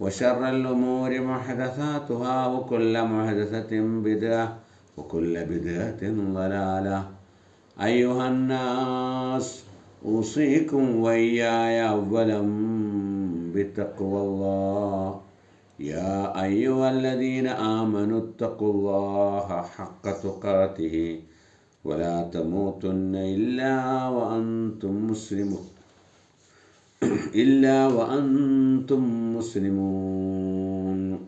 وشر الأمور محدثاتها وكل محدثة بدعة وكل بدعة ضلالة. أيها الناس أوصيكم وإياي أولا بتقوى الله. يا أيها الذين آمنوا اتقوا الله حق تقاته. ولا تموتن إلا وأنتم مسلمون. إلا وأنتم مسلمون.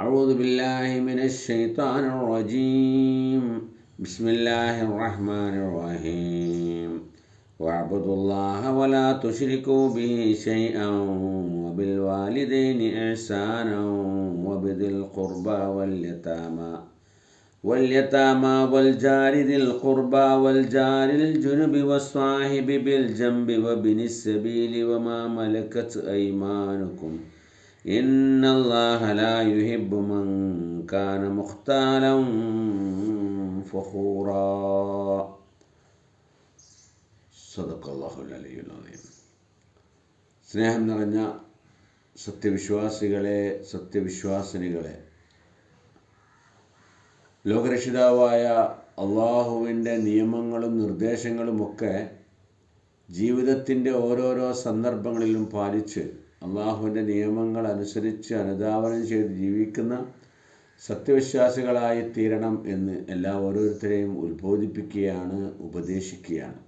أعوذ بالله من الشيطان الرجيم. بسم الله الرحمن الرحيم. واعبدوا الله ولا تشركوا به شيئا وبالوالدين إحسانا وبذي القربى واليتامى. واليتامى والجار ذي القربى والجار الجنب والصاحب بالجنب وابن السبيل وما ملكت أيمانكم إن الله لا يحب من كان مختالا فخورا صدق الله العلي العظيم സ്നേഹം നിറഞ്ഞ സത്യവിശ്വാസികളെ സത്യവിശ്വാസിനികളെ ലോകരക്ഷിതാവായ അള്ളാഹുവിന്റെ നിയമങ്ങളും നിർദ്ദേശങ്ങളുമൊക്കെ ജീവിതത്തിന്റെ ഓരോരോ സന്ദർഭങ്ങളിലും പാലിച്ച് അള്ളാഹുവിന്റെ നിയമങ്ങൾ അനുസരിച്ച് അനുധാവനം ചെയ്ത് ജീവിക്കുന്ന സത്യവിശ്വാസികളായി തീരണം എന്ന് എല്ലാ ഓരോരുത്തരെയും ഉത്ബോധിപ്പിക്കുകയാണ് ഉപദേശിക്കുകയാണ്.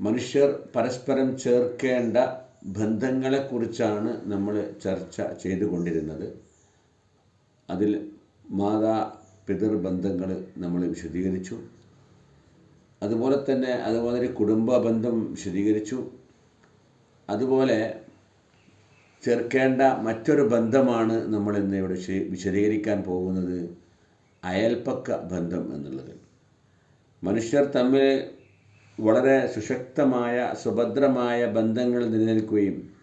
മനുഷ്യർ പരസ്പരം ചേർക്കേണ്ട ബന്ധങ്ങളെക്കുറിച്ചാണ് നമ്മൾ ചർച്ച ചെയ്തുകൊണ്ടിരുന്നത്. അതിൽ മാതാ പിതൃ ബന്ധങ്ങൾ നമ്മൾ വിശദീകരിച്ചു. അതുപോലെ തന്നെ അതുപോലെ കുടുംബ ബന്ധം വിശദീകരിച്ചു. അതുപോലെ ചേർക്കേണ്ട മറ്റൊരു ബന്ധമാണ് നമ്മൾ ഇന്ന് ഇവിടെ വിശദീകരിക്കാൻ പോകുന്നത് അയൽപ്പക്ക ബന്ധം എന്നുള്ളത്. മനുഷ്യർ തമ്മിൽ വളരെ സുശക്തമായ സുഭദ്രമായ ബന്ധങ്ങൾ നിലനിൽക്കുകയും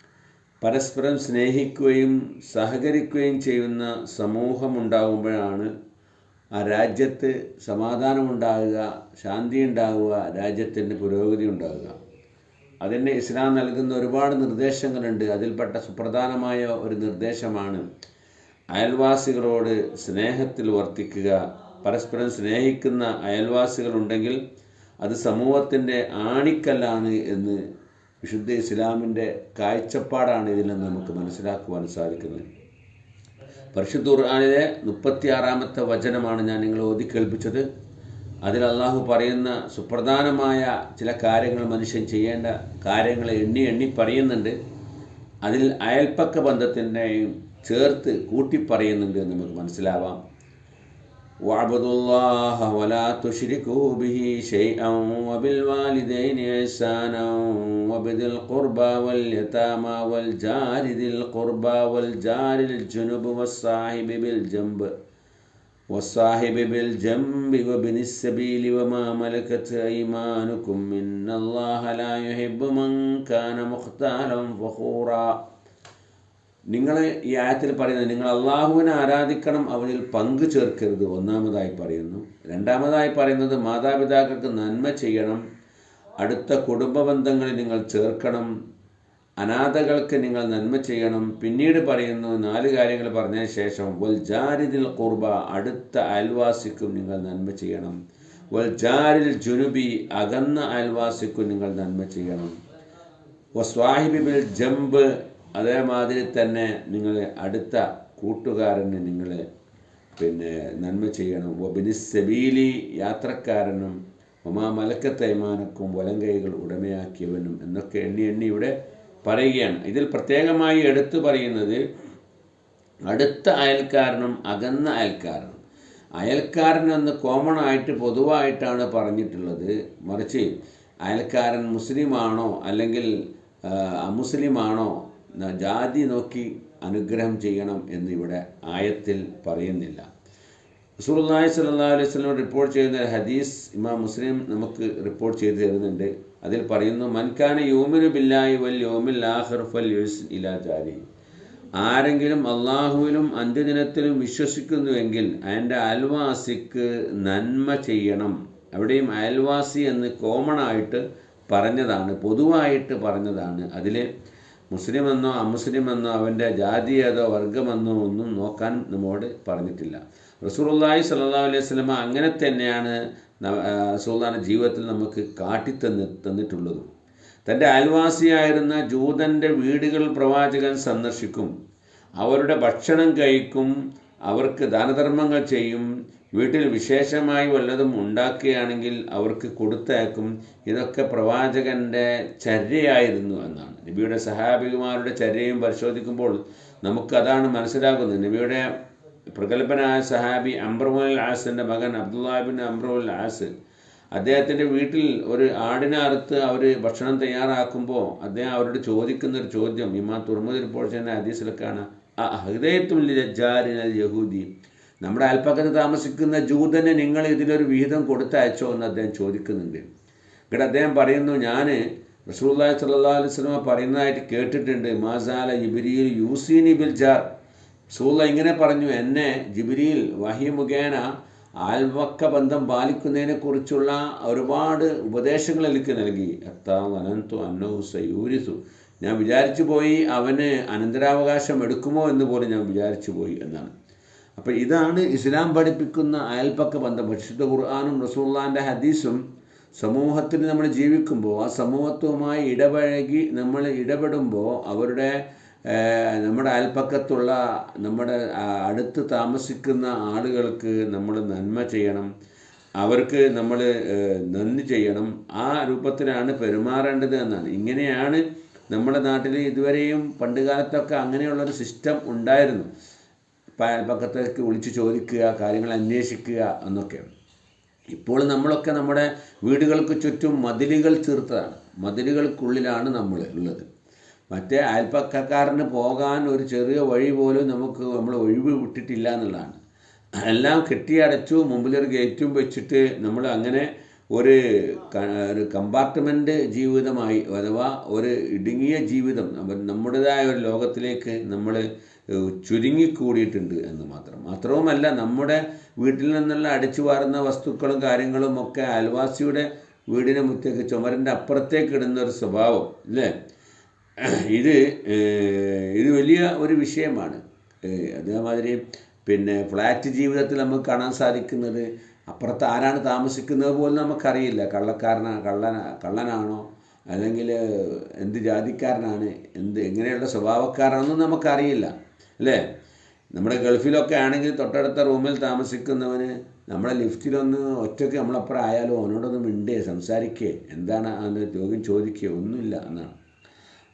പരസ്പരം സ്നേഹിക്കുകയും സഹകരിക്കുകയും ചെയ്യുന്ന സമൂഹമുണ്ടാകുമ്പോഴാണ് ആ രാജ്യത്ത് സമാധാനമുണ്ടാകുക ശാന്തി ഉണ്ടാകുക രാജ്യത്തിന്റെ പുരോഗതി ഉണ്ടാകുക. അതിന് ഇസ്ലാം നൽകുന്ന ഒരുപാട് നിർദ്ദേശങ്ങളുണ്ട്. അതിൽപ്പെട്ട സുപ്രധാനമായ ഒരു നിർദ്ദേശമാണ് അയൽവാസികളോട് സ്നേഹത്തിൽ വർത്തിക്കുക. പരസ്പരം സ്നേഹിക്കുന്ന അയൽവാസികളുണ്ടെങ്കിൽ അത് സമൂഹത്തിന്റെ ആണിക്കല്ലാണ് എന്ന് വിശുദ്ധ ഇസ്ലാമിന്റെ കാഴ്ചപ്പാടാണ് ഇതിൽ നിന്ന് നമുക്ക് മനസ്സിലാക്കുവാൻ സാധിക്കുന്നത്. പരിശുദ്ധ ഖുർആാനിലെ മുപ്പത്തിയാറാമത്തെ വചനമാണ് ഞാൻ നിങ്ങൾ ഓതി കേൾപ്പിച്ചത്. അതിൽ അള്ളാഹു പറയുന്ന സുപ്രധാനമായ ചില കാര്യങ്ങൾ മനുഷ്യൻ ചെയ്യേണ്ട കാര്യങ്ങളെ എണ്ണി എണ്ണി പറയുന്നുണ്ട്. അതിൽ അയൽപ്പക്ക ബന്ധത്തിന്റെയും ചേർത്ത് കൂട്ടി പറയുന്നുണ്ട് എന്ന് നമുക്ക് മനസ്സിലാവാം. واعبدوا الله ولا تشركوا به شيئا وبالوالدين إحسانا وبذي القربى واليتامى والجار ذي القربى والجار الجنب والصاحب بالجنب والصاحب بالجنب وابن السبيل وما ملكت أيمانكم إن الله لا يحب من كان مختالا فخورا നിങ്ങൾ ഈ ആയത്തിൽ പറയുന്നത് നിങ്ങൾ അള്ളാഹുവിനെ ആരാധിക്കണം അവനിൽ പങ്കു ചേർക്കരുത്. ഒന്നാമതായി പറയുന്നു. രണ്ടാമതായി പറയുന്നത് മാതാപിതാക്കൾക്ക് നന്മ ചെയ്യണം. അടുത്ത കുടുംബ ബന്ധങ്ങളിൽ നിങ്ങൾ ചേർക്കണം. അനാഥകൾക്ക് നിങ്ങൾ നന്മ ചെയ്യണം. പിന്നീട് പറയുന്നു നാല് കാര്യങ്ങൾ പറഞ്ഞതിന് ശേഷം വൽ ജാരിദിൽ കുർബ അടുത്ത അയൽവാസിക്കും നിങ്ങൾ നന്മ ചെയ്യണം. വൽ ജാരിൽ ജുനുബി അകന്ന അയൽവാസിക്കും നിങ്ങൾ നന്മ ചെയ്യണം. വ സ്വാഹിബിൽ ജമ്പ് അതേമാതിരി തന്നെ നിങ്ങൾ അടുത്ത കൂട്ടുകാരന് നിങ്ങൾ പിന്നെ നന്മ ചെയ്യണം. വബിനിസബീലി യാത്രക്കാരനും ഒമാ മലക്കത്തൈമാനക്കും വലങ്കൈകൾ ഉടമയാക്കിയവനും എന്നൊക്കെ എണ്ണി എണ്ണി ഇവിടെ പറയുകയാണ്. ഇതിൽ പ്രത്യേകമായി എടുത്തു പറയുന്നത് അടുത്ത അയൽക്കാരനും അകന്ന അയൽക്കാരനും. അയൽക്കാരൻ എന്ന് കോമൺ ആയിട്ട് പൊതുവായിട്ടാണ് പറഞ്ഞിട്ടുള്ളത്. മറിച്ച് അയൽക്കാരൻ മുസ്ലിമാണോ അല്ലെങ്കിൽ അമുസ്ലിമാണോ ജാതി നോക്കി അനുഗ്രഹം ചെയ്യണം എന്നിവിടെ ആയത്തിൽ പറയുന്നില്ല. റസൂലുള്ളാഹി സല്ലാ അലൈഹി സ്വലം റിപ്പോർട്ട് ചെയ്യുന്ന ഹദീസ് ഇമാം മുസ്ലിം നമുക്ക് റിപ്പോർട്ട് ചെയ്തു തരുന്നുണ്ട്. അതിൽ പറയുന്നു മൻഖാന യോമിനു ബില്ലായി വൽ യോമിൽ ആഖിർ ഫൽ ഇലാ ജാരി ആരെങ്കിലും അള്ളാഹുവിലും അന്ത്യദിനത്തിലും വിശ്വസിക്കുന്നുവെങ്കിൽ അതിന്റെ അയൽവാസിക്ക് നന്മ ചെയ്യണം. അവിടെയും അയൽവാസി എന്ന് കോമൺ ആയിട്ട് പറഞ്ഞതാണ് പൊതുവായിട്ട് പറഞ്ഞതാണ്. അതിൽ മുസ്ലിമെന്നോ അമുസ്ലിമെന്നോ അവന്റെ ജാതി ഏതോ വർഗമെന്നോ ഒന്നും നോക്കാൻ നമ്മോട് പറഞ്ഞിട്ടില്ല. റസൂലുള്ളാഹി സ്വല്ലല്ലാഹു അലൈഹി സ്വലമ അങ്ങനെ തന്നെയാണ് സുൽത്താന്റെ ജീവിതത്തിൽ നമുക്ക് കാട്ടിത്തന്ന് തന്നിട്ടുള്ളതും. തന്റെ അയൽവാസിയായിരുന്ന ജൂതന്റെ വീടുകൾ പ്രവാചകൻ സന്ദർശിക്കും. അവരുടെ ഭക്ഷണം കഴിക്കും. അവർക്ക് ദാനധർമ്മങ്ങൾ ചെയ്യും. വീട്ടിൽ വിശേഷമായി വല്ലതും ഉണ്ടാക്കുകയാണെങ്കിൽ അവർക്ക് കൊടുത്തയക്കും. ഇതൊക്കെ പ്രവാചകന്റെ ചര്യയായിരുന്നു എന്നാണ്. നബിയുടെ സഹാബികുമാരുടെ ചര്യയും പരിശോധിക്കുമ്പോൾ നമുക്കതാണ് മനസ്സിലാകുന്നത്. നബിയുടെ പ്രഗത്ഭനായ സഹാബി അംബ്രമുൽ ആസിന്റെ മകൻ അബ്ദുല്ലാബിൻ അംബ്രമുൽ ആസ് അദ്ദേഹത്തിന്റെ വീട്ടിൽ ഒരു ആടിനെ അറുത്ത് അവർ ഭക്ഷണം തയ്യാറാക്കുമ്പോൾ അദ്ദേഹം അവരോട് ചോദിക്കുന്ന ഒരു ചോദ്യം. ഇമാ തുറമുതിരിപ്പോൾ തന്നെ അതീസിലൊക്കെയാണ് ആ ഹൃദയത്തുൽ യഹൂദി? നമ്മുടെ അയൽപ്പക്കത്ത് താമസിക്കുന്ന ജൂതന് നിങ്ങൾ ഇതിലൊരു വിഹിതം കൊടുത്തയച്ചോ എന്ന് അദ്ദേഹം ചോദിക്കുന്നുണ്ട്. ഇവിടെ അദ്ദേഹം പറയുന്നു ഞാൻ റസൂല്ലാഹി സല്ലാ സ്വലമ പറയുന്നതായിട്ട് കേട്ടിട്ടുണ്ട്. മാസാല ജിബിരിയിൽ യൂസീനി ബിൽ ജാർ റസൂല്ല ഇങ്ങനെ പറഞ്ഞു എന്നെ ജിബിരിയിൽ വഹി മുഖേന ആൽവക്ക ബന്ധം പാലിക്കുന്നതിനെ കുറിച്ചുള്ള ഒരുപാട് ഉപദേശങ്ങൾ എനിക്ക് നൽകി. അത്താ അനന്തു അന്നഹു സയൂരിസു. ഞാൻ വിചാരിച്ചു പോയി അവന് അനന്തരാവകാശം എടുക്കുമോ എന്ന് പോലും ഞാൻ വിചാരിച്ചു പോയി എന്നാണ്. അപ്പോൾ ഇതാണ് ഇസ്ലാം പഠിപ്പിക്കുന്ന അയൽപ്പക്ക ബന്ധം. പരിശുദ്ധ ഖുർആാനും റസൂള്ളാന്റെ ഹദീസും സമൂഹത്തിൽ നമ്മൾ ജീവിക്കുമ്പോൾ ആ സമൂഹത്തുമായി ഇടപഴകി നമ്മൾ ഇടപെടുമ്പോൾ അവരുടെ നമ്മുടെ അയൽപ്പക്കത്തുള്ള നമ്മുടെ അടുത്ത് താമസിക്കുന്ന ആളുകൾക്ക് നമ്മൾ നന്മ ചെയ്യണം. അവർക്ക് നമ്മൾ നന്ദി ചെയ്യണം. ആ രൂപത്തിലാണ് പെരുമാറേണ്ടത് എന്നാണ്. ഇങ്ങനെയാണ് നമ്മുടെ നാട്ടിൽ ഇതുവരെയും പണ്ടുകാലത്തൊക്കെ അങ്ങനെയുള്ളൊരു സിസ്റ്റം ഉണ്ടായിരുന്നു. അയൽപ്പക്കത്തേക്ക് വിളിച്ച് ചോദിക്കുക കാര്യങ്ങൾ അന്വേഷിക്കുക എന്നൊക്കെ. ഇപ്പോൾ നമ്മളൊക്കെ നമ്മുടെ വീടുകൾക്ക് ചുറ്റും മതിലുകൾ തീർത്തതാണ്. മതിലുകൾക്കുള്ളിലാണ് നമ്മൾ ഉള്ളത്. മറ്റേ അയൽപ്പക്കക്കാരന് പോകാൻ ഒരു ചെറിയ വഴി പോലും നമുക്ക് നമ്മൾ ഒഴിവ് വിട്ടിട്ടില്ല എന്നുള്ളതാണ്. എല്ലാം കെട്ടിയടച്ചു മുമ്പിലൊരു ഗേറ്റും വെച്ചിട്ട് നമ്മൾ അങ്ങനെ ഒരു ഒരു കമ്പാർട്ട്മെന്റ് ജീവിതമായി അഥവാ ഒരു ഇടുങ്ങിയ ജീവിതം നമ്മുടേതായ ഒരു ലോകത്തിലേക്ക് നമ്മൾ ചുരുങ്ങിക്കൂടിയിട്ടുണ്ട് എന്ന് മാത്രം. മാത്രവുമല്ല നമ്മുടെ വീട്ടിൽ നിന്നുള്ള അടിച്ചു വാരുന്ന വസ്തുക്കളും കാര്യങ്ങളും ഒക്കെ അയൽവാസിയുടെ വീടിന് മുറ്റേക്ക് ചുമരിന്റെ അപ്പുറത്തേക്ക് ഇടുന്ന ഒരു സ്വഭാവം അല്ലേ? ഇത് ഇത് വലിയ ഒരു വിഷയമാണ്. അതേമാതിരി പിന്നെ ഫ്ലാറ്റ് ജീവിതത്തിൽ നമുക്ക് കാണാൻ സാധിക്കുന്നത് അപ്പുറത്ത് ആരാണ് താമസിക്കുന്നത് പോലും നമുക്കറിയില്ല. കള്ളക്കാരനാണ് കള്ളന കള്ളനാണോ? അല്ലെങ്കിൽ എന്ത് ജാതിക്കാരനാണ്? എന്ത് എങ്ങനെയുള്ള സ്വഭാവക്കാരാണെന്നും നമുക്കറിയില്ല. അല്ലേ? നമ്മുടെ ഗൾഫിലൊക്കെ ആണെങ്കിൽ തൊട്ടടുത്ത റൂമിൽ താമസിക്കുന്നവന് നമ്മളെ ലിഫ്റ്റിലൊന്ന് ഒറ്റയ്ക്ക് നമ്മളപ്പുറം ആയാലും അവനോടൊന്ന് മിണ്ടേ സംസാരിക്കേ. എന്താണ് അതിന്റെ ചോദ്യം? ചോദിക്കുക ഒന്നുമില്ല എന്നാണ്.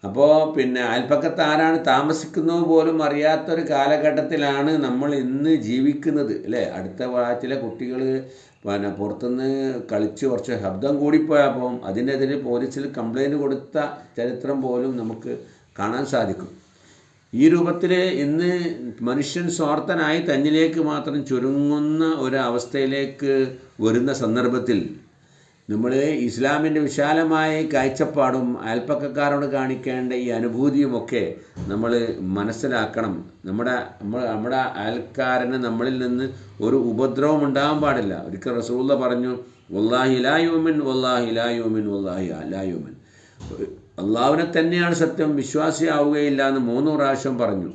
അപ്പോൾ പിന്നെ അയൽപ്പക്കത്ത് ആരാണ് താമസിക്കുന്നത് പോലും അറിയാത്തൊരു കാലഘട്ടത്തിലാണ് നമ്മൾ ഇന്ന് ജീവിക്കുന്നത് അല്ലേ? അടുത്ത പ്രായത്തിലെ കുട്ടികൾ പിന്നെ പുറത്തുനിന്ന് കളിച്ച് കുറച്ച് ശബ്ദം കൂടിപ്പോയപ്പോൾ അതിനെതിരെ പോലീസിൽ കംപ്ലൈന്റ് കൊടുത്ത ചരിത്രം പോലും നമുക്ക് കാണാൻ സാധിക്കും. ഈ രൂപത്തിൽ ഇന്ന് മനുഷ്യൻ സ്വാർത്ഥനായി തന്നിലേക്ക് മാത്രം ചുരുങ്ങുന്ന ഒരവസ്ഥയിലേക്ക് വരുന്ന സന്ദർഭത്തിൽ നമ്മൾ ഇസ്ലാമിന്റെ വിശാലമായ കാഴ്ചപ്പാടും അയൽപ്പക്കക്കാരോട് കാണിക്കേണ്ട ഈ അനുഭൂതിയുമൊക്കെ നമ്മൾ മനസ്സിലാക്കണം. നമ്മുടെ നമ്മൾ നമ്മുടെ അയൽക്കാരന് നമ്മളിൽ നിന്ന് ഒരു ഉപദ്രവം ഉണ്ടാകാൻ പാടില്ല. ഒരിക്കൽ റസൂള്ള പറഞ്ഞു വല്ലാഹി ലായുമിൻ വല്ലാഹി ലായുമിൻ വല്ലാഹി ലായുമിൻ അള്ളാഹുവിനെ തന്നെയാണ് സത്യം വിശ്വാസിയാവുകയില്ല എന്ന് മൂന്ന് പ്രാവശ്യം പറഞ്ഞു.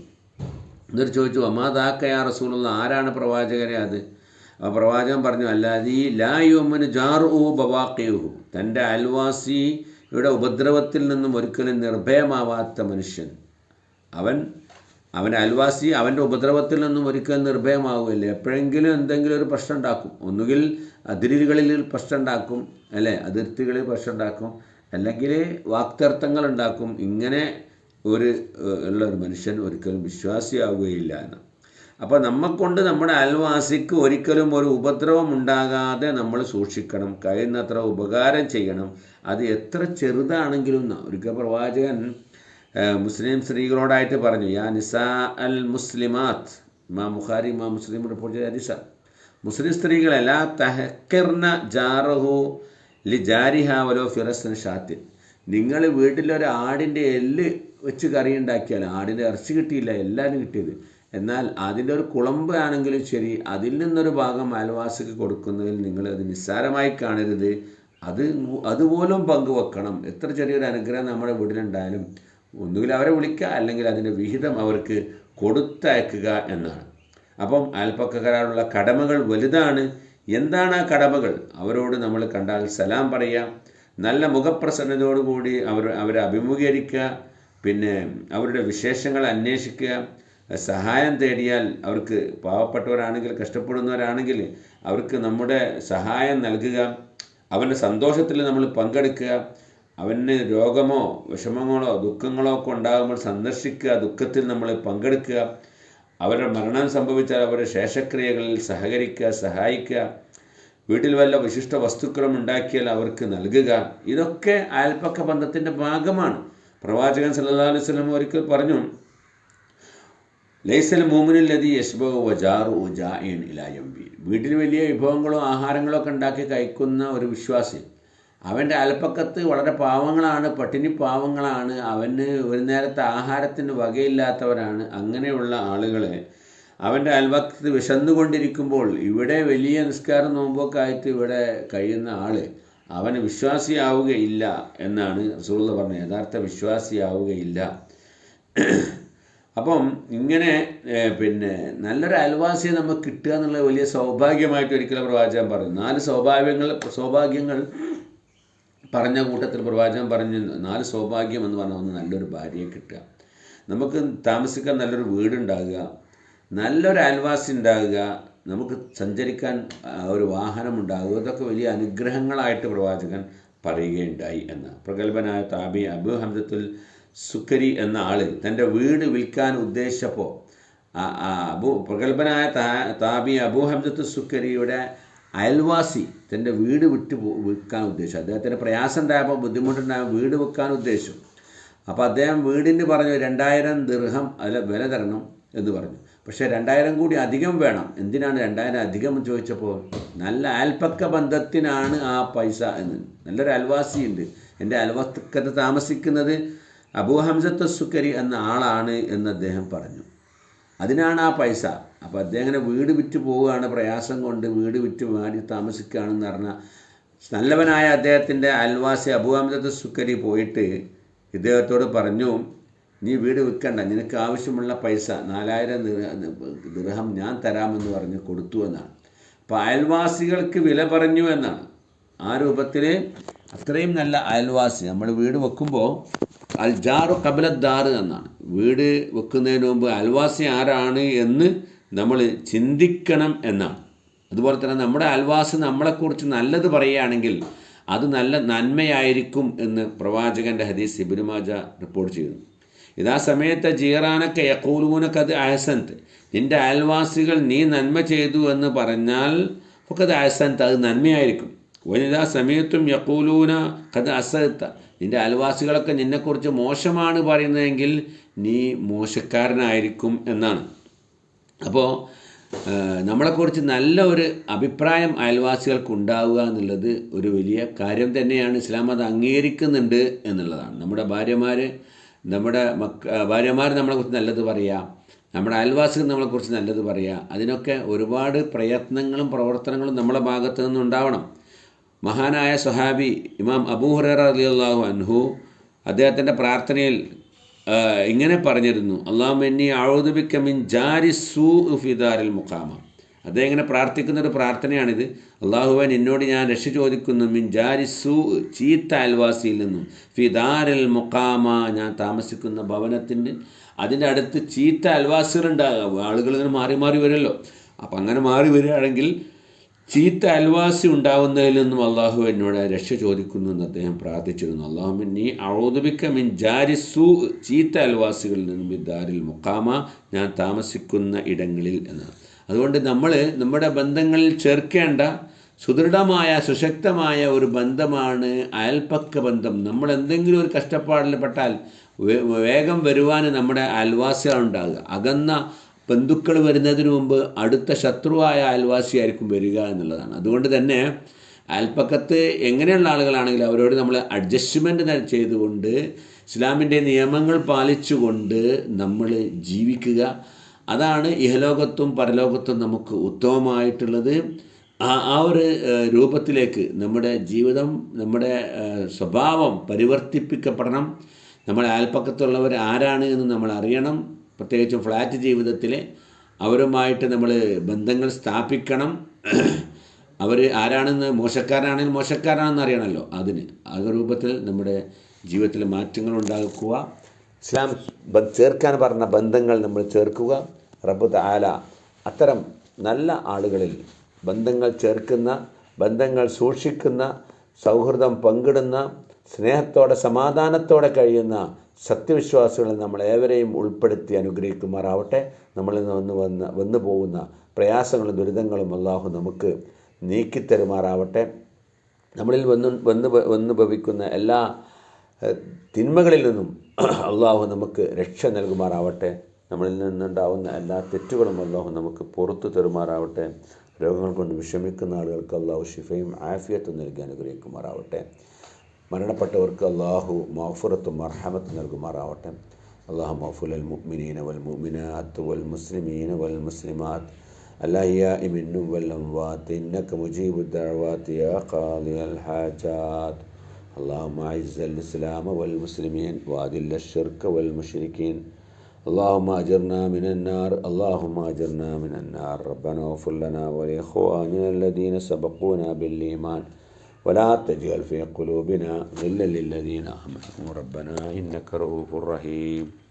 എന്നിട്ട് ചോദിച്ചു അമാതാക്കയാ റസൂലുള്ള? ആരാണ് പ്രവാചകരെ അത്? ആ പ്രവാചകൻ പറഞ്ഞു അല്ലാതെ ഈ ലായുമന് ജാറു ബവാക്കിയുഹു തന്റെ അയൽവാസിയുടെ ഉപദ്രവത്തിൽ നിന്നും ഒരിക്കലും നിർഭയമാവാത്ത മനുഷ്യൻ. അവൻ അവന്റെ അയൽവാസി അവന്റെ ഉപദ്രവത്തിൽ നിന്നും ഒരിക്കലും നിർഭയമാവുകയില്ല. എപ്പോഴെങ്കിലും എന്തെങ്കിലും ഒരു പ്രശ്നം ഉണ്ടാക്കും. ഒന്നുകിൽ അതിരുകളിൽ പ്രശ്നം ഉണ്ടാക്കും അല്ലേ? അതിർത്തികളിൽ പ്രശ്നം ഉണ്ടാക്കും. അല്ലെങ്കിൽ വാക്തർത്ഥങ്ങൾ ഉണ്ടാക്കും. ഇങ്ങനെ ഒരു ഉള്ള ഒരു മനുഷ്യൻ ഒരിക്കലും വിശ്വാസിയാവുകയില്ല എന്ന്. അപ്പോൾ നമ്മക്കൊണ്ട് നമ്മുടെ അയൽവാസിക്ക് ഒരിക്കലും ഒരു ഉപദ്രവം ഉണ്ടാകാതെ നമ്മൾ സൂക്ഷിക്കണം. കഴിയുന്നത്ര ഉപകാരം ചെയ്യണം. അത് എത്ര ചെറുതാണെങ്കിലും. ഒരിക്കൽ പ്രവാചകൻ മുസ്ലിം സ്ത്രീകളോടായിട്ട് പറഞ്ഞു യാ നിസാ അൽ മുസ്ലിമാത്ത് മാ മുഖാരി മാ മുസ്ലിം റിപ്പോർട്ട് ചെയ്ത ഹദീസ മുസ്ലിം സ്ത്രീകളെ ലാ തഹക്കിർന ജാറഹു ലി ജാരിഹ വലോ ഫിറസ്ൻ ഷാത്തിൻ. നിങ്ങൾ വീട്ടിലൊരു ആടിന്റെ എല്ല് വെച്ച് കറി ഉണ്ടാക്കിയാൽ ആടിന്റെ ഇറച്ചി കിട്ടിയില്ല എല്ലാവരും കിട്ടിയത്. എന്നാൽ അതിന്റെ ഒരു കുളമ്പ് ആണെങ്കിലും ശരി അതിൽ നിന്നൊരു ഭാഗം അയൽവാസിക്ക് കൊടുക്കുന്നതിൽ നിങ്ങൾ അത് നിസ്സാരമായി കാണരുത്. അത് അതുപോലും പങ്കുവെക്കണം. എത്ര ചെറിയൊരു അനുഗ്രഹം നമ്മുടെ വീട്ടിലുണ്ടായാലും ഒന്നുകിൽ അവരെ വിളിക്കുക അല്ലെങ്കിൽ അതിന്റെ വിഹിതം അവർക്ക് കൊടുത്തയക്കുക എന്നാണ്. അപ്പം അയൽപ്പക്കക്കാരോടുള്ള കടമകൾ വലുതാണ്. എന്താണ് ആ കടമകൾ? അവരോട് നമ്മൾ കണ്ടാൽ സലാം പറയുക നല്ല മുഖപ്രസന്നതയോടുകൂടി അവർ അവരെ അഭിമുഖീകരിക്കുക. പിന്നെ അവരുടെ വിശേഷങ്ങൾ അന്വേഷിക്കുക. സഹായം തേടിയാൽ അവർക്ക് പാവപ്പെട്ടവരാണെങ്കിൽ കഷ്ടപ്പെടുന്നവരാണെങ്കിൽ അവർക്ക് നമ്മുടെ സഹായം നൽകുക. അവന്റെ സന്തോഷത്തിൽ നമ്മൾ പങ്കെടുക്കുക. അവന് രോഗമോ വിഷമങ്ങളോ ദുഃഖങ്ങളോ ഒക്കെ ഉണ്ടാകുമ്പോൾ സന്ദർശിക്കുക. ദുഃഖത്തിൽ നമ്മൾ പങ്കെടുക്കുക. അവരുടെ മരണം സംഭവിച്ചാൽ അവരുടെ ശേഷക്രിയകളിൽ സഹകരിക്കുക സഹായിക്കുക വീട്ടിൽ വല്ല വിശിഷ്ട വസ്തുക്കളും ഉണ്ടാക്കിയാൽ അവർക്ക് നൽകുക. ഇതൊക്കെ അയൽപ്പക്ക ബന്ധത്തിന്റെ ഭാഗമാണ്. പ്രവാചകൻ സല്ലല്ലാഹു അലൈഹി ഒരിക്കൽ പറഞ്ഞു ലൈസൽ മൂമിനുല്ലതി യശ്ബോ വജാറു വീട്ടിൽ വലിയ വിഭവങ്ങളോ ആഹാരങ്ങളോ ഒക്കെ ഉണ്ടാക്കി കഴിക്കുന്ന ഒരു വിശ്വാസി അവന്റെ അയൽപ്പക്കത്ത് വളരെ പാവങ്ങളാണ് പട്ടിണി പാവങ്ങളാണ്. അവന് ഒരു നേരത്തെ ആഹാരത്തിന് വകയില്ലാത്തവരാണ്. അങ്ങനെയുള്ള ആളുകളെ അവന്റെ അൽപക്കത്ത് വിശന്നുകൊണ്ടിരിക്കുമ്പോൾ ഇവിടെ വലിയ നിസ്കാരം നോമ്പൊക്കെ ആയിട്ട് ഇവിടെ കഴിയുന്ന ആൾ അവന് വിശ്വാസിയാവുകയില്ല എന്നാണ് റസൂള്ള പറഞ്ഞത്. യഥാർത്ഥ വിശ്വാസിയാവുകയില്ല. അപ്പം ഇങ്ങനെ പിന്നെ നല്ലൊരു അയൽവാസിയെ നമുക്ക് കിട്ടുക എന്നുള്ള വലിയ സൗഭാഗ്യമായിട്ട് ഒരിക്കലും പ്രവാചകൻ പറഞ്ഞു നാല് സൗഭാഗ്യങ്ങൾ സൗഭാഗ്യങ്ങൾ പറഞ്ഞ കൂട്ടത്തിൽ പ്രവാചകൻ പറഞ്ഞു നാല് സൗഭാഗ്യം എന്ന് പറഞ്ഞാൽ ഒന്ന് നല്ലൊരു ഭാര്യയെ കിട്ടുക. നമുക്ക് താമസിക്കാൻ നല്ലൊരു വീടുണ്ടാകുക. നല്ലൊരു അയൽവാസി ഉണ്ടാകുക. നമുക്ക് സഞ്ചരിക്കാൻ ഒരു വാഹനം ഉണ്ടാകുക. ഇതൊക്കെ വലിയ അനുഗ്രഹങ്ങളായിട്ട് പ്രവാചകൻ പറയുകയുണ്ടായി എന്ന്. പ്രഗത്ഭനായ താബി അബു ഹംദത്തുൽ സുക്കരി എന്ന ആൾ തന്റെ വീട് വിൽക്കാൻ ഉദ്ദേശിച്ചപ്പോൾ അബു പ്രഗത്ഭനായ താബി അബു ഹംദത്തുൽ സുക്കരിയുടെ അയൽവാസി തന്റെ വീട് വിട്ട് വിൽക്കാൻ ഉദ്ദേശിച്ചു. അദ്ദേഹത്തിന് പ്രയാസം ഉണ്ടായപ്പോൾ ബുദ്ധിമുട്ടുണ്ടായപ്പോൾ വീട് വിൽക്കാൻ ഉദ്ദേശിച്ചു. അപ്പോൾ അദ്ദേഹം വീടിന് പറഞ്ഞു രണ്ടായിരം ദീർഘം അല്ല വില തരണം എന്ന് പറഞ്ഞു. പക്ഷേ രണ്ടായിരം കൂടി അധികം വേണം. എന്തിനാണ് രണ്ടായിരം അധികം എന്ന് ചോദിച്ചപ്പോൾ നല്ല അയൽപ്പക്ക ബന്ധത്തിനാണ് ആ പൈസ എന്ന്. നല്ലൊരു അയൽവാസിയുണ്ട് എന്റെ അയൽവക്കത്ത് താമസിക്കുന്നത് അബൂ സുക്കരി എന്ന ആളാണ് എന്ന് അദ്ദേഹം പറഞ്ഞു. അതിനാണ് ആ പൈസ. അപ്പോൾ അദ്ദേഹം ഇങ്ങനെ വീട് വിറ്റ് പോവുകയാണ് പ്രയാസം കൊണ്ട് വീട് വിറ്റ് മാറി താമസിക്കുകയാണെന്ന് പറഞ്ഞാൽ നല്ലവനായ അദ്ദേഹത്തിന്റെ അൽവാസി അബൂ സുക്കരി പോയിട്ട് ഇദ്ദേഹത്തോട് പറഞ്ഞു നീ വീട് വിൽക്കണ്ട നിനക്ക് ആവശ്യമുള്ള പൈസ നാലായിരം ദൃഹം ഞാൻ തരാമെന്ന് പറഞ്ഞ് കൊടുത്തു എന്നാണ്. അപ്പോൾ അയൽവാസികൾക്ക് വില പറഞ്ഞു എന്നാണ്. ആ രൂപത്തിൽ അത്രയും നല്ല അയൽവാസി നമ്മൾ വീട് വെക്കുമ്പോൾ അൽജാറു കബലദ്ദാറ് എന്നാണ്. വീട് വെക്കുന്നതിന് മുമ്പ് അയൽവാസി ആരാണ് എന്ന് നമ്മൾ ചിന്തിക്കണം എന്നാണ്. അതുപോലെ തന്നെ നമ്മുടെ അയൽവാസി നമ്മളെക്കുറിച്ച് നല്ലത് പറയുകയാണെങ്കിൽ അത് നല്ല നന്മയായിരിക്കും എന്ന് പ്രവാചകന്റെ ഹദീസ് ഇബിനുമാജ റിപ്പോർട്ട് ചെയ്യുന്നു. ഇതാ സമയത്ത് ജീറാനൊക്കെ യക്കൂലൂനൊക്കെ അത് അഹസന്ത് നിന്റെ അയൽവാസികൾ നീ നന്മ ചെയ്തു എന്ന് പറഞ്ഞാൽ ഒക്കെ അത് അഹസന്ത് അത് നന്മയായിരിക്കും. വനിതാ സമയത്തും യക്കൂലൂന കത് അസത്ത നിന്റെ അയൽവാസികളൊക്കെ നിന്നെക്കുറിച്ച് മോശമാണ് പറയുന്നതെങ്കിൽ നീ മോശക്കാരനായിരിക്കും എന്നാണ്. അപ്പോൾ നമ്മളെക്കുറിച്ച് നല്ല ഒരു അഭിപ്രായം അയൽവാസികൾക്ക് ഉണ്ടാവുക എന്നുള്ളത് ഒരു വലിയ കാര്യം തന്നെയാണ്. ഇസ്ലാം അത് അംഗീകരിക്കുന്നുണ്ട് എന്നുള്ളതാണ്. നമ്മുടെ ഭാര്യമാർ നമ്മുടെ മക്ക ഭാര്യമാർ നമ്മളെക്കുറിച്ച് നല്ലത് പറയുക നമ്മുടെ അയൽവാസികൾ നമ്മളെക്കുറിച്ച് നല്ലത് പറയുക അതിനൊക്കെ ഒരുപാട് പ്രയത്നങ്ങളും പ്രവർത്തനങ്ങളും നമ്മുടെ ഭാഗത്തു നിന്നുണ്ടാവണം. മഹാനായ സുഹാബി ഇമാം അബൂ ഹുറേറ റളിയല്ലാഹു അൻഹു അദ്ദേഹത്തിന്റെ പ്രാർത്ഥനയിൽ ഇങ്ങനെ പറഞ്ഞിരുന്നു. അള്ളാഹു എന്നി അഴുതുബിക്ക മിൻ ജാരി സൂ മുഖാമ. അദ്ദേഹം ഇങ്ങനെ പ്രാർത്ഥിക്കുന്ന ഒരു പ്രാർത്ഥനയാണിത്. അള്ളാഹുബൻ എന്നോട് ഞാൻ രക്ഷ ചോദിക്കുന്നു. മിൻ ജാരി സൂ ചീത്ത അയൽവാസിയിൽ നിന്നും. ഫിദാരിൽ മുഖാമ. ഞാൻ താമസിക്കുന്ന ഭവനത്തിന്റെ അതിന്റെ അടുത്ത് ചീത്ത അയൽവാസികളുണ്ടാകും. ആളുകൾ ഇങ്ങനെ മാറി മാറി വരുമല്ലോ. അപ്പം അങ്ങനെ മാറി വരികയാണെങ്കിൽ ചീത്ത അയൽവാസി ഉണ്ടാവുന്നതിൽ നിന്നും അള്ളാഹു എന്നോട് രക്ഷ ചോദിക്കുന്നു എന്ന് അദ്ദേഹം പ്രാർത്ഥിച്ചിരുന്നു. അള്ളാഹു നീ ഔദുബിക്ക മിൻ ജാരിസു ചീത്ത അയൽവാസികളിൽ നിന്നും ദാരിൽ മുക്കാമ ഞാൻ താമസിക്കുന്ന ഇടങ്ങളിൽ എന്നാണ് അതുകൊണ്ട് നമ്മൾ നമ്മുടെ ബന്ധങ്ങളിൽ ചേർക്കേണ്ട സുദൃഢമായ സുശക്തമായ ഒരു ബന്ധമാണ് അയൽപ്പക്ക ബന്ധം. നമ്മൾ എന്തെങ്കിലും ഒരു കഷ്ടപ്പാടിൽ പെട്ടാൽ വേഗം വരുവാൻ നമ്മുടെ അയൽവാസികളുണ്ടാകുക. അകന്ന ബന്ധുക്കൾ വരുന്നതിന് മുമ്പ് അടുത്ത ശത്രുവായ അയൽവാസിയായിരിക്കും വരിക എന്നുള്ളതാണ്. അതുകൊണ്ട് തന്നെ അയൽപ്പക്കത്ത് എങ്ങനെയുള്ള ആളുകളാണെങ്കിലും അവരോട് നമ്മൾ അഡ്ജസ്റ്റ്മെന്റ് ചെയ്തുകൊണ്ട് ഇസ്ലാമിന്റെ നിയമങ്ങൾ പാലിച്ചുകൊണ്ട് നമ്മൾ ജീവിക്കുക. അതാണ് ഇഹലോകത്തും പരലോകത്തും നമുക്ക് ഉത്തമമായിട്ടുള്ളത്. ആ ആ ഒരു രൂപത്തിലേക്ക് നമ്മുടെ ജീവിതം നമ്മുടെ സ്വഭാവം പരിവർത്തിപ്പിക്കപ്പെടണം. നമ്മുടെ അയൽപ്പക്കത്തുള്ളവർ ആരാണ് എന്ന് നമ്മൾ അറിയണം. പ്രത്യേകിച്ചും ഫ്ലാറ്റ് ജീവിതത്തിൽ അവരുമായിട്ട് നമ്മൾ ബന്ധങ്ങൾ സ്ഥാപിക്കണം. അവർ ആരാണെന്ന് മോശക്കാരാണെങ്കിൽ മോശക്കാരാണെന്ന് അറിയണമല്ലോ അതിന്. ആ രൂപത്തിൽ നമ്മുടെ ജീവിതത്തിൽ മാറ്റങ്ങൾ ഉണ്ടാക്കുക. ഇസ്ലാം ചേർക്കാൻ പറഞ്ഞ ബന്ധങ്ങൾ നമ്മൾ ചേർക്കുക. റബ്ബ് താല അത്തരം നല്ല ആളുകളിൽ ബന്ധങ്ങൾ ചേർക്കുന്ന ബന്ധങ്ങൾ സൂക്ഷിക്കുന്ന സൗഹൃദം പങ്കിടുന്ന സ്നേഹത്തോടെ സമാധാനത്തോടെ കഴിയുന്ന സത്യവിശ്വാസികളിൽ നമ്മളേവരെയും ഉൾപ്പെടുത്തി അനുഗ്രഹിക്കുമാറാവട്ടെ. നമ്മളിൽ നിന്ന് വന്ന് വന്ന് വന്നു പോകുന്ന പ്രയാസങ്ങളും ദുരിതങ്ങളും അള്ളാഹു നമുക്ക് നീക്കിത്തരുമാറാവട്ടെ നമ്മളിൽ വന്ന് വന്ന് വന്ന് ഭവിക്കുന്ന എല്ലാ തിന്മകളിൽ നിന്നും അള്ളാഹു നമുക്ക് രക്ഷ നൽകുമാറാവട്ടെ. നമ്മളിൽ നിന്നുണ്ടാവുന്ന എല്ലാ തെറ്റുകളും അള്ളാഹു നമുക്ക് പുറത്തു തരുമാറാവട്ടെ. രോഗങ്ങൾ കൊണ്ട് വിഷമിക്കുന്ന ആളുകൾക്ക് അള്ളാഹു ഷിഫയും ആഫിയത്തും നൽകി അനുഗ്രഹിക്കുമാറാവട്ടെ. മരണപ്പെട്ടവർക്ക് അള്ളാഹു മൗഫുറത്തും മർഹമത്തും നൽകുമാറാവട്ടെ അള്ളാഹു മൗഫുൽ മുഅ്മിനീന വൽ മുഅ്മിനാത്ത് വൽ മുസ്ലിമീന വൽ മുസ്ലിമാത്ത് الأحياء منهم والأموات إنك مجيب الدعوات يا قاضي الحاجات اللهم أعز الإسلام والمسلمين وأذل الشرك والمشركين اللهم أجرنا من النار اللهم أجرنا من النار ربنا اغفر لنا ولإخواننا الذين سبقونا بالإيمان ولا تجعل في قلوبنا غلا للذين آمنوا. ربنا إنك رؤوف رحيم.